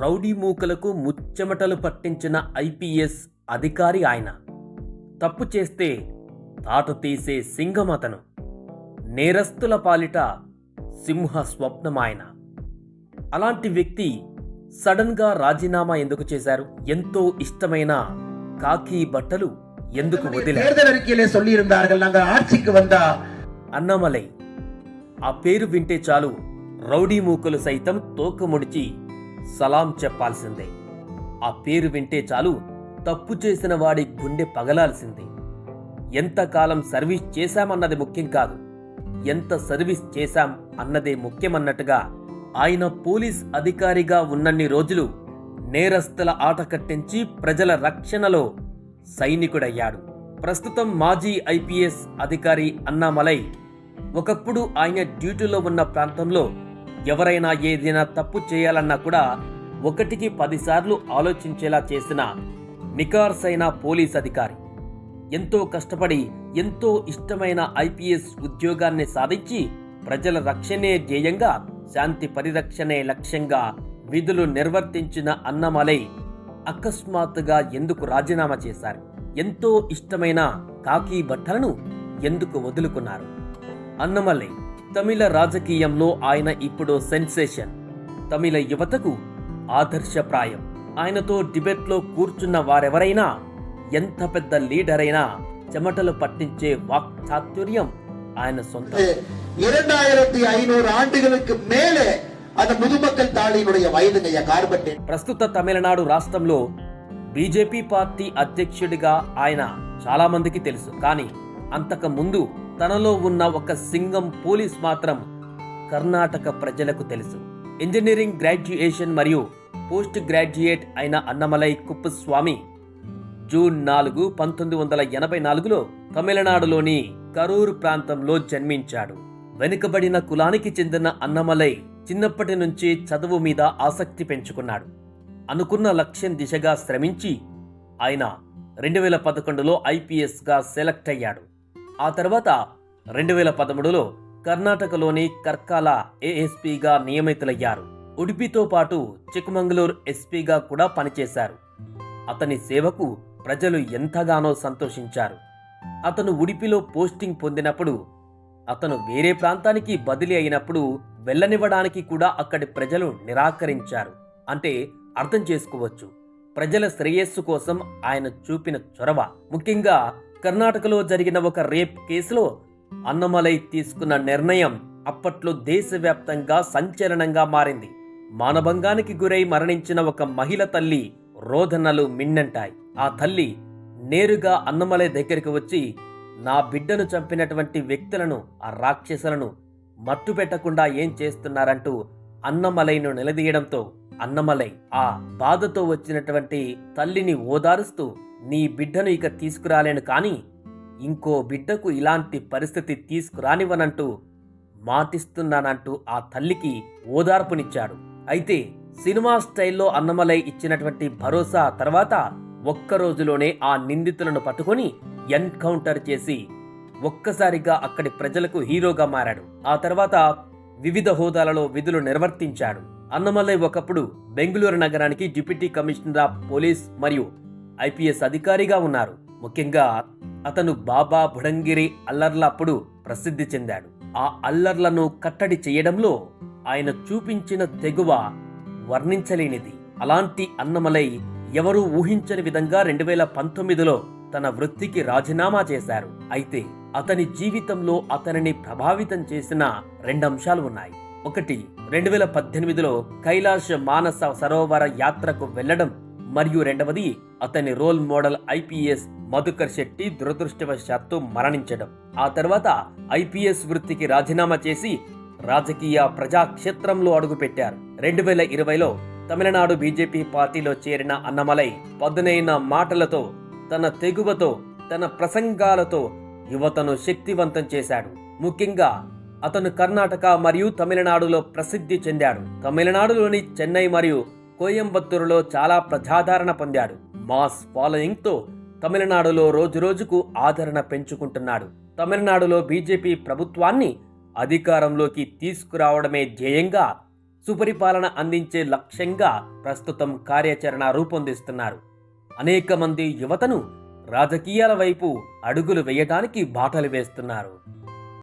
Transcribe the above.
Rowdy మూకలకు ముచ్చెమటలు పట్టించిన IPS అధికారి ఆయన. తప్పు చేస్తే తాట తీసే సింగమతను నేరస్తుల పాలిట సింహ స్వప్నమాయన అలాంటి వ్యక్తి సడన్గా రాజీనామా ఎందుకు చేశారు? ఎంతో ఇష్టమైన కాకి బట్టలు ఎందుకు అన్నమలై. ఆ పేరు వింటే చాలు రౌడీ మూకలు సైతం తోకముడిచి సలాం చెప్పాల్సిందే. ఆ పేరు వింటే చాలు తప్పు చేసిన వాడి గుండె పగలాల్సిందే. ఎంతకాలం సర్వీస్ చేశామన్నది ముఖ్యం కాదు. ఎంత సర్వీస్ చేశాం అన్నదే ముఖ్యమన్నట్టుగా ఆయన పోలీస్ అధికారిగా ఉన్నన్ని రోజులు నేరస్తుల ఆట కట్టించి ప్రజల రక్షణలో సైనికుడయ్యాడు. ప్రస్తుతం మాజీ ఐపీఎస్ అధికారి అన్నామలై ఒకప్పుడు ఆయన డ్యూటీలో ఉన్న ప్రాంతంలో ఎవరైనా ఏదైనా తప్పు చేయాలన్నా కూడా ఒకటికి పదిసార్లు ఆలోచించేలా చేసిన నికార్సైన పోలీస్ అధికారి. ఎంతో కష్టపడి ఎంతో ఇష్టమైన ఐపీఎస్ ఉద్యోగాన్ని సాధించి ప్రజల రక్షణే ధ్యేయంగా శాంతి పరిరక్షణే లక్ష్యంగా విధులు నిర్వర్తించిన అన్నమలై అకస్మాత్తుగా ఎందుకు రాజీనామా చేశారు? ఎంతో ఇష్టమైన కాకి బట్టలను ఎందుకు వదులుకున్నారు? అన్నమలై తమిళ రాజకీయంలో ఆయన ఇప్పుడు సెన్సేషన్ తమిళ యువతకు ఆదర్శప్రాయం ఆయనతో డిబేట్లో కూర్చున్న వారెవరైనా ఎంత పెద్ద లీడర్ అయినా చెమటలు పట్టించే వాక్ చాతుర్యం ఆయన సొంతం இரண்டாயிரத்தி ஐநூறு ஆண்டுகளுக்கு மேலே அந்த முதுமக்கள் தாழியினுடைய வயதுங்க கார்பெட் ప్రస్తుత తమిళనాడు రాష్ట్రంలో బీజేపీ పార్టీ అధ్యక్షుడిగా ఆయన చాలా మందికి తెలుసు కానీ అంతకు ముందు తనలో ఉన్న ఒక సింగం పోలీస్ మాత్రం కర్ణాటక ప్రజలకు తెలుసు. ఇంజనీరింగ్ గ్రాడ్యుయేషన్ మరియు పోస్ట్ గ్రాడ్యుయేట్ అయిన అన్నమలై కుప్పస్వామి జూన్ నాలుగు పంతొమ్మిది వందల ఎనభై నాలుగులో తమిళనాడులోని కరూరు ప్రాంతంలో జన్మించాడు. వెనుకబడిన కులానికి చెందిన అన్నమలై చిన్నప్పటి నుంచి చదువు మీద ఆసక్తి పెంచుకున్నాడు. అనుకున్న లక్ష్యం దిశగా శ్రమించి ఆయన రెండు వేల పదకొండులో ఐపీఎస్గా సెలెక్ట్ అయ్యాడు. ఆ తర్వాత రెండు వేల పదమూడులో కర్ణాటకలోని కర్కాల ఏఎస్పీగా నియమితులయ్యారు. ఉడిపితో పాటు చిక్కమంగళూరు ఎస్పీగా కూడా పనిచేశారు. అతని సేవకు ప్రజలు ఎంతగానో సంతోషించారు. అతను ఉడిపిలో పోస్టింగ్ పొందినప్పుడు అతను వేరే ప్రాంతానికి బదిలీ అయినప్పుడు వెళ్ళనివ్వడానికి కూడా అక్కడి ప్రజలు నిరాకరించారు. అంటే అర్థం చేసుకోవచ్చు. ప్రజల శ్రేయస్సు కోసం ఆయన చూపిన చొరవ. ముఖ్యంగా కర్ణాటకలో జరిగిన ఒక రేప్ కేసులో అన్నమలై తీసుకున్న నిర్ణయం అప్పట్లో దేశవ్యాప్తంగా సంచలనంగా మారింది. మానభంగానికి గురై మరణించిన ఒక మహిళ తల్లి రోదనలు మిన్నంటాయి. ఆ తల్లి నేరుగా అన్నమలై దగ్గరికి వచ్చి నా బిడ్డను చంపినటువంటి వ్యక్తులను ఆ రాక్షసులను మట్టు పెట్టకుండా ఏం చేస్తున్నారంటూ అన్నమలైను నిలదీయడంతో అన్నమలై ఆ బాధతో వచ్చినటువంటి తల్లిని ఓదారుస్తూ నీ బిడ్డను ఇక తీసుకురాలేను కానీ ఇంకో బిడ్డకు ఇలాంటి పరిస్థితి తీసుకురానివ్వనంటూ మాటిస్తున్నానంటూ ఆ తల్లికి ఓదార్పునిచ్చాడు. అయితే సినిమా స్టైల్లో అన్నమలై ఇచ్చినటువంటి భరోసా తర్వాత ఒక్క రోజులోనే ఆ నిందితులను పట్టుకొని ఎన్కౌంటర్ చేసి ఒక్కసారిగా అక్కడి ప్రజలకు హీరోగా మారాడు. ఆ తర్వాత వివిధ హోదాలలో విధులు నిర్వర్తించాడు. అన్నమలై ఒకప్పుడు బెంగళూరు నగరానికి డిప్యూటీ కమిషనర్ ఆఫ్ పోలీస్ మరియు ఐపీఎస్ అధికారిగా ఉన్నారు. ముఖ్యంగా అతను బాబా బుడంగిరి అల్లర్లప్పుడు ప్రసిద్ధి చెందాడు. ఆ అల్లర్లను కట్టడి చేయడంలో ఆయన చూపించిన తెగువ వర్ణించలేనిది. అలాంటి అన్నమలై ఎవరూ ఊహించని విధంగా రెండు వేల పంతొమ్మిదిలో తన వృత్తికి రాజీనామా చేశారు. అయితే అతని జీవితంలో అతనిని ప్రభావితం చేసిన రెండు అంశాలు ఉన్నాయి. ఒకటి రెండు వేల పద్దెనిమిదిలో కైలాష మానస సరోవర యాత్రకు వెళ్ళడం మరియు రెండవది అతని role model IPS Madhukar Shetty దురదృష్టవశాత్తు మరణించడం. ఆ తర్వాత ఐపీఎస్ వృత్తికి రాజీనామా చేసి రాజకీయ ప్రజాక్షేత్రంలో అడుగుపెట్టారు. రెండు వేల ఇరవైలో తమిళనాడు బీజేపీ పార్టీలో చేరిన అన్నమలై పదునైన మాటలతో తన తెగువతో తన ప్రసంగాలతో యువతను శక్తివంతం చేశాడు. ముఖ్యంగా అతను కర్ణాటక మరియు తమిళనాడులో ప్రసిద్ధి చెందాడు. తమిళనాడులోని చెన్నై మరియు కోయంబత్తూరులో చాలా ప్రజాదరణ పొందాడు. మాస్ ఫాలోయింగ్తో తమిళనాడులో రోజురోజుకు ఆదరణ పెంచుకుంటున్నాడు. తమిళనాడులో బీజేపీ ప్రభుత్వాన్ని అధికారంలోకి తీసుకురావడమే ధ్యేయంగా సుపరిపాలన అందించే లక్ష్యంగా ప్రస్తుతం కార్యాచరణ రూపొందిస్తున్నారు. అనేక మంది యువతను రాజకీయాల వైపు అడుగులు వేయడానికి బాటలు వేస్తున్నారు.